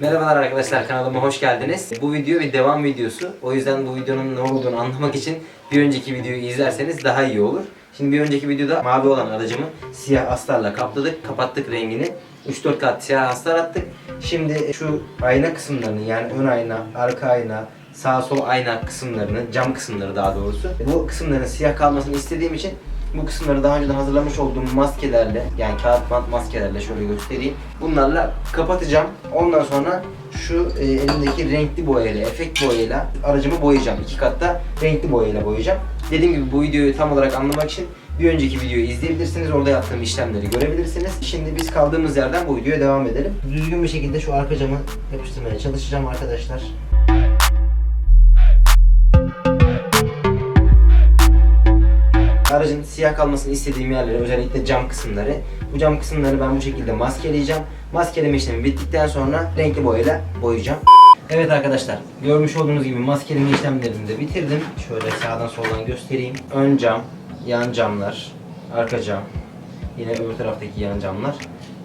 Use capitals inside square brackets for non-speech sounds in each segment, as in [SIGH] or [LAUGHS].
Merhabalar arkadaşlar kanalıma hoş geldiniz. Bu video bir devam videosu. O yüzden bu videonun ne olduğunu anlamak için bir önceki videoyu izlerseniz daha iyi olur. Şimdi bir önceki videoda mavi olan aracımı siyah astarla kapladık. Kapattık rengini. 3-4 kat siyah astar attık. Şimdi şu ayna kısımlarını yani ön ayna, arka ayna, sağ sol ayna kısımlarını, cam kısımları daha doğrusu. Bu kısımların siyah kalmasını istediğim için bu kısımları daha önceden hazırlamış olduğum maskelerle yani kağıt bant maskelerle şöyle göstereyim. Bunlarla kapatacağım. Ondan sonra şu e, elimdeki renkli boyayla, efekt boyayla aracımı boyayacağım. İki katta renkli boyayla boyayacağım. Dediğim gibi bu videoyu tam olarak anlamak için bir önceki videoyu izleyebilirsiniz. Orada yaptığım işlemleri görebilirsiniz. Şimdi biz kaldığımız yerden bu videoya devam edelim. Düzgün bir şekilde şu arka camı yapıştırmaya çalışacağım arkadaşlar. Aracın siyah kalmasını istediğim yerleri özellikle cam kısımları. Bu cam kısımları ben bu şekilde maskeleyeceğim. Maskeleme işlemi bittikten sonra renkli boyayla boyayacağım. Evet arkadaşlar görmüş olduğunuz gibi maskeleme işlemlerimi de bitirdim. Şöyle sağdan soldan göstereyim. Ön cam, yan camlar, arka cam, yine öbür taraftaki yan camlar.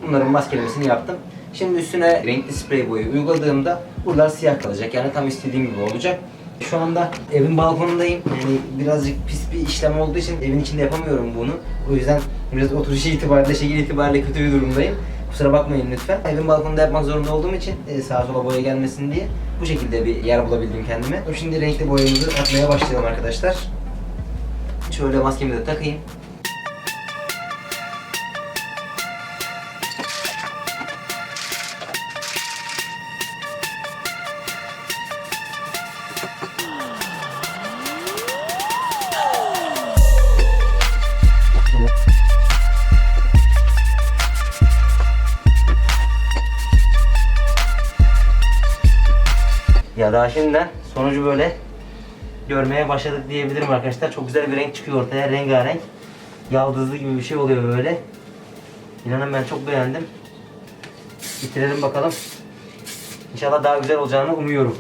Bunların maskelemesini yaptım. Şimdi üstüne renkli sprey boyu uyguladığımda buralar siyah kalacak. Yani tam istediğim gibi olacak. Şu anda evin balkonundayım. Yani birazcık pis bir işlem olduğu için evin içinde yapamıyorum bunu. O yüzden biraz oturuş itibariyle, şekil itibariyle kötü bir durumdayım. Kusura bakmayın lütfen. Evin balkonunda yapmak zorunda olduğum için e, sağa sola boya gelmesin diye bu şekilde bir yer bulabildim kendime. Şimdi renkli boyamızı atmaya başlayalım arkadaşlar. Şöyle maskemi de takayım. Ya daha şimdiden sonucu böyle görmeye başladık diyebilirim arkadaşlar. Çok güzel bir renk çıkıyor ortaya. Rengarenk. Yaldızlı gibi bir şey oluyor böyle. İnanın ben çok beğendim. Bitirelim bakalım. İnşallah daha güzel olacağını umuyorum.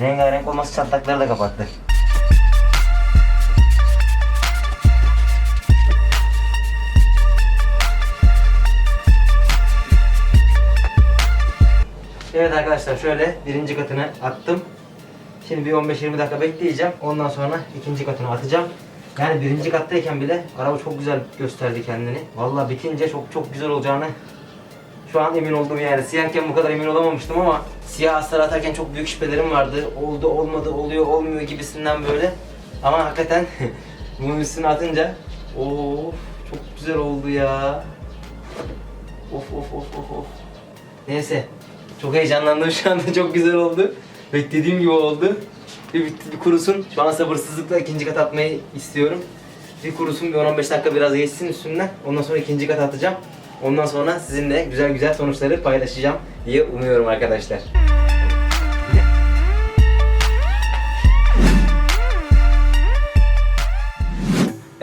Rengarenk olması çatlakları da kapattı. Evet arkadaşlar şöyle birinci katını attım. Şimdi bir 15-20 dakika bekleyeceğim. Ondan sonra ikinci katını atacağım. Yani birinci kattayken bile araba çok güzel gösterdi kendini. Vallahi bitince çok çok güzel olacağını şu an emin oldum yani. Siyahken bu kadar emin olamamıştım ama siyah astar atarken çok büyük şüphelerim vardı. Oldu olmadı oluyor olmuyor gibisinden böyle. Ama hakikaten [LAUGHS] bunun üstüne atınca of çok güzel oldu ya. Of of of of of. Neyse. Çok heyecanlandım şu anda. [LAUGHS] Çok güzel oldu. Beklediğim gibi oldu. Bir bitti bir kurusun. Şu an sabırsızlıkla ikinci kat atmayı istiyorum. Bir kurusun bir 10-15 dakika biraz geçsin üstünden. Ondan sonra ikinci kat atacağım. Ondan sonra sizinle güzel güzel sonuçları paylaşacağım diye umuyorum arkadaşlar.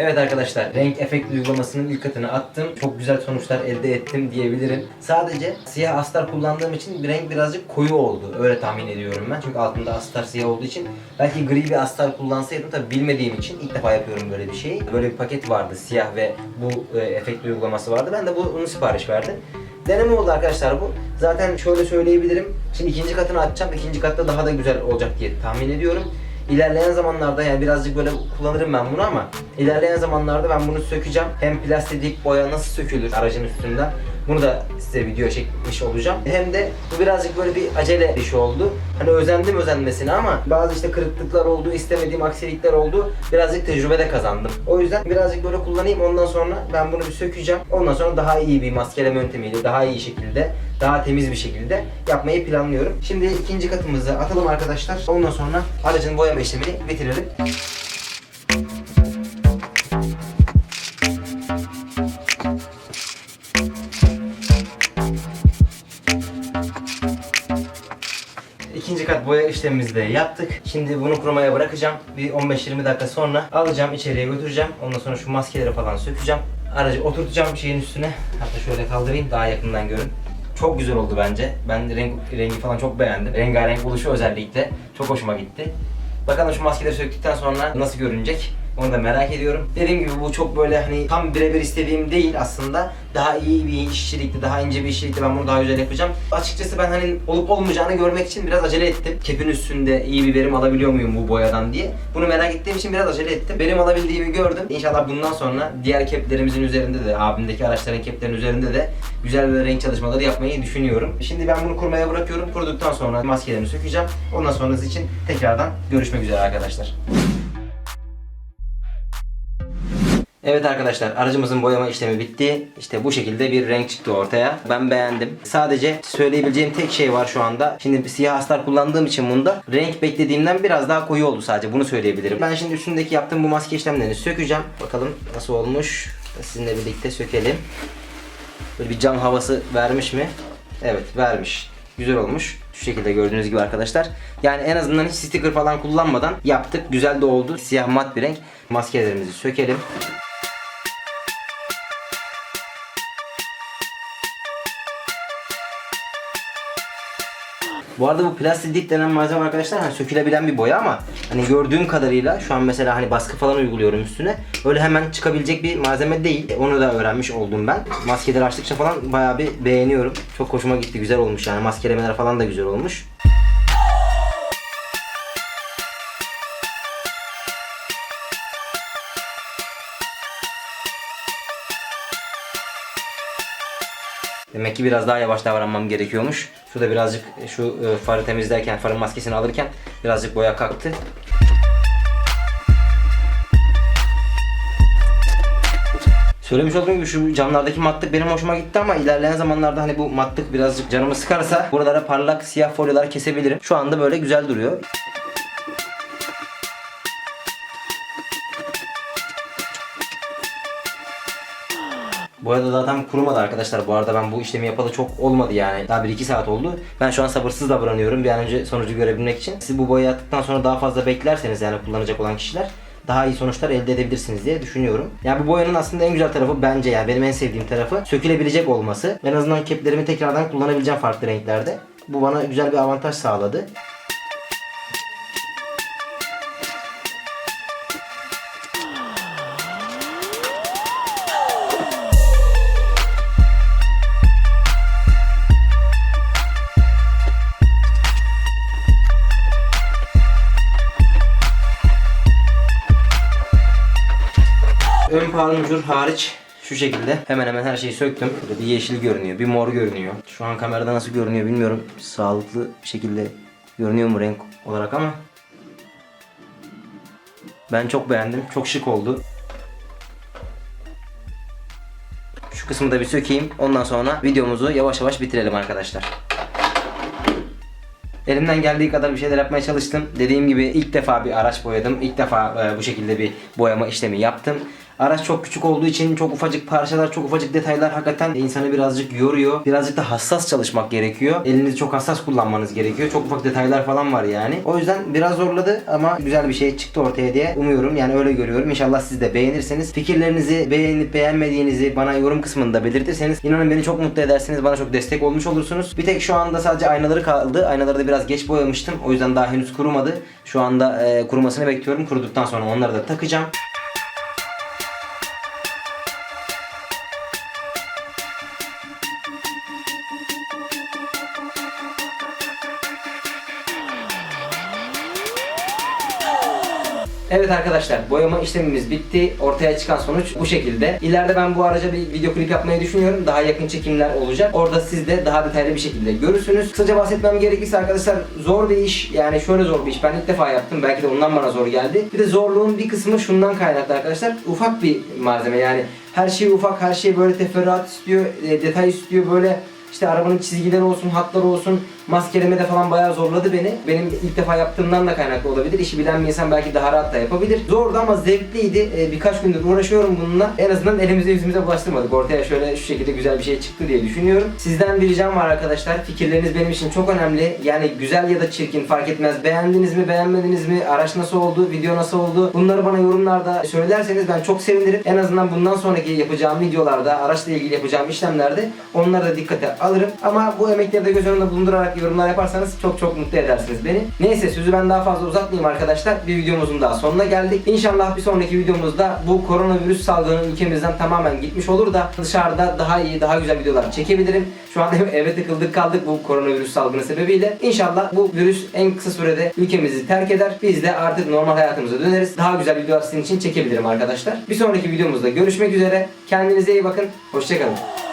Evet arkadaşlar, renk efekt uygulamasının ilk katını attım. Çok güzel sonuçlar elde ettim diyebilirim. Sadece siyah astar kullandığım için bir renk birazcık koyu oldu. Öyle tahmin ediyorum ben. Çünkü altında astar siyah olduğu için. Belki gri bir astar kullansaydım tabi bilmediğim için ilk defa yapıyorum böyle bir şeyi. Böyle bir paket vardı siyah ve bu e, efekt uygulaması vardı. Ben de bu, bunu sipariş verdim. Deneme oldu arkadaşlar bu. Zaten şöyle söyleyebilirim. Şimdi ikinci katını açacağım. İkinci katta daha da güzel olacak diye tahmin ediyorum. İlerleyen zamanlarda yani birazcık böyle kullanırım ben bunu ama ilerleyen zamanlarda ben bunu sökeceğim. Hem plastik boya nasıl sökülür aracın üstünden bunu da size video çekmiş olacağım. Hem de bu birazcık böyle bir acele iş oldu. Hani özendim özenmesine ama bazı işte kırıklıklar oldu, istemediğim aksilikler oldu. Birazcık tecrübe de kazandım. O yüzden birazcık böyle kullanayım ondan sonra ben bunu bir sökeceğim. Ondan sonra daha iyi bir maskeleme yöntemiyle daha iyi şekilde, daha temiz bir şekilde yapmayı planlıyorum. Şimdi ikinci katımızı atalım arkadaşlar. Ondan sonra aracın boyama işlemini bitirelim. İşlemimizi de yaptık. Şimdi bunu kurumaya bırakacağım. Bir 15-20 dakika sonra alacağım içeriye götüreceğim. Ondan sonra şu maskeleri falan sökeceğim. Aracı oturtacağım şeyin üstüne. Hatta şöyle kaldırayım daha yakından görün. Çok güzel oldu bence. Ben renk, rengi falan çok beğendim. Rengarenk oluşu özellikle çok hoşuma gitti. Bakalım şu maskeleri söktükten sonra nasıl görünecek Onu da merak ediyorum. Dediğim gibi bu çok böyle hani tam birebir istediğim değil aslında. Daha iyi bir işçilikti, daha ince bir işçilikti. Ben bunu daha güzel yapacağım. Açıkçası ben hani olup olmayacağını görmek için biraz acele ettim. Kepin üstünde iyi bir verim alabiliyor muyum bu boyadan diye. Bunu merak ettiğim için biraz acele ettim. Verim alabildiğimi gördüm. İnşallah bundan sonra diğer keplerimizin üzerinde de, abimdeki araçların keplerin üzerinde de güzel bir renk çalışmaları yapmayı düşünüyorum. Şimdi ben bunu kurmaya bırakıyorum. Kuruduktan sonra maskelerini sökeceğim. Ondan sonrası için tekrardan görüşmek üzere arkadaşlar. Evet arkadaşlar aracımızın boyama işlemi bitti. İşte bu şekilde bir renk çıktı ortaya. Ben beğendim. Sadece söyleyebileceğim tek şey var şu anda. Şimdi siyah astar kullandığım için bunda renk beklediğimden biraz daha koyu oldu sadece. Bunu söyleyebilirim. Ben şimdi üstündeki yaptığım bu maske işlemlerini sökeceğim. Bakalım nasıl olmuş. Sizinle birlikte sökelim. Böyle bir cam havası vermiş mi? Evet vermiş. Güzel olmuş. Şu şekilde gördüğünüz gibi arkadaşlar. Yani en azından hiç sticker falan kullanmadan yaptık. Güzel de oldu. Siyah mat bir renk. Maskelerimizi sökelim. Bu arada bu plastik denen malzeme arkadaşlar hani sökülebilen bir boya ama hani gördüğüm kadarıyla şu an mesela hani baskı falan uyguluyorum üstüne. Öyle hemen çıkabilecek bir malzeme değil. Onu da öğrenmiş oldum ben. Maskeleri açtıkça falan bayağı bir beğeniyorum. Çok hoşuma gitti. Güzel olmuş yani. Maskelemeler falan da güzel olmuş. Demek ki biraz daha yavaş davranmam gerekiyormuş. Şurada birazcık şu e, farı temizlerken, farın maskesini alırken birazcık boya kalktı. Söylemiş olduğum gibi şu camlardaki matlık benim hoşuma gitti ama ilerleyen zamanlarda hani bu matlık birazcık canımı sıkarsa buralara parlak siyah folyolar kesebilirim. Şu anda böyle güzel duruyor. Bu arada zaten kurumadı arkadaşlar. Bu arada ben bu işlemi yapalı çok olmadı yani. Daha 1-2 saat oldu. Ben şu an sabırsız davranıyorum bir an önce sonucu görebilmek için. Siz bu boyayı attıktan sonra daha fazla beklerseniz yani kullanacak olan kişiler daha iyi sonuçlar elde edebilirsiniz diye düşünüyorum. Yani bu boyanın aslında en güzel tarafı bence yani benim en sevdiğim tarafı sökülebilecek olması. En azından keplerimi tekrardan kullanabileceğim farklı renklerde. Bu bana güzel bir avantaj sağladı. Ön parmujur hariç şu şekilde hemen hemen her şeyi söktüm. Burada bir yeşil görünüyor, bir mor görünüyor. Şu an kamerada nasıl görünüyor bilmiyorum. Sağlıklı bir şekilde görünüyor mu renk olarak ama ben çok beğendim. Çok şık oldu. Şu kısmı da bir sökeyim. Ondan sonra videomuzu yavaş yavaş bitirelim arkadaşlar. Elimden geldiği kadar bir şeyler yapmaya çalıştım. Dediğim gibi ilk defa bir araç boyadım. İlk defa e, bu şekilde bir boyama işlemi yaptım. Araç çok küçük olduğu için çok ufacık parçalar, çok ufacık detaylar hakikaten insanı birazcık yoruyor. Birazcık da hassas çalışmak gerekiyor. Elinizi çok hassas kullanmanız gerekiyor. Çok ufak detaylar falan var yani. O yüzden biraz zorladı ama güzel bir şey çıktı ortaya diye umuyorum. Yani öyle görüyorum. İnşallah siz de beğenirseniz. Fikirlerinizi beğenip beğenmediğinizi bana yorum kısmında belirtirseniz inanın beni çok mutlu edersiniz. Bana çok destek olmuş olursunuz. Bir tek şu anda sadece aynaları kaldı. Aynaları da biraz geç boyamıştım. O yüzden daha henüz kurumadı. Şu anda e, kurumasını bekliyorum. Kuruduktan sonra onları da takacağım. Evet arkadaşlar boyama işlemimiz bitti. Ortaya çıkan sonuç bu şekilde. İleride ben bu araca bir video klip yapmayı düşünüyorum. Daha yakın çekimler olacak. Orada siz de daha detaylı bir şekilde görürsünüz. Kısaca bahsetmem gerekirse arkadaşlar zor bir iş. Yani şöyle zor bir iş. Ben ilk defa yaptım. Belki de ondan bana zor geldi. Bir de zorluğun bir kısmı şundan kaynaklı arkadaşlar. Ufak bir malzeme yani. Her şey ufak, her şey böyle teferruat istiyor, e, detay istiyor böyle işte arabanın çizgileri olsun, hatları olsun, maskeleme de falan bayağı zorladı beni. Benim ilk defa yaptığımdan da kaynaklı olabilir. İşi bilen bir insan belki daha rahat da yapabilir. Zordu ama zevkliydi. Ee, birkaç gündür uğraşıyorum bununla. En azından elimize yüzümüze bulaştırmadık. Ortaya şöyle şu şekilde güzel bir şey çıktı diye düşünüyorum. Sizden bir ricam var arkadaşlar. Fikirleriniz benim için çok önemli. Yani güzel ya da çirkin fark etmez. Beğendiniz mi, beğenmediniz mi? Araç nasıl oldu? Video nasıl oldu? Bunları bana yorumlarda söylerseniz ben çok sevinirim. En azından bundan sonraki yapacağım videolarda, araçla ilgili yapacağım işlemlerde onları da dikkate alırım. Ama bu emekleri de göz önünde bulundurarak yorumlar yaparsanız çok çok mutlu edersiniz beni. Neyse sözü ben daha fazla uzatmayayım arkadaşlar. Bir videomuzun daha sonuna geldik. İnşallah bir sonraki videomuzda bu koronavirüs salgını ülkemizden tamamen gitmiş olur da dışarıda daha iyi, daha güzel videolar çekebilirim. Şu an [LAUGHS] eve tıkıldık kaldık bu koronavirüs salgını sebebiyle. İnşallah bu virüs en kısa sürede ülkemizi terk eder. Biz de artık normal hayatımıza döneriz. Daha güzel videolar sizin için çekebilirim arkadaşlar. Bir sonraki videomuzda görüşmek üzere. Kendinize iyi bakın. Hoşçakalın.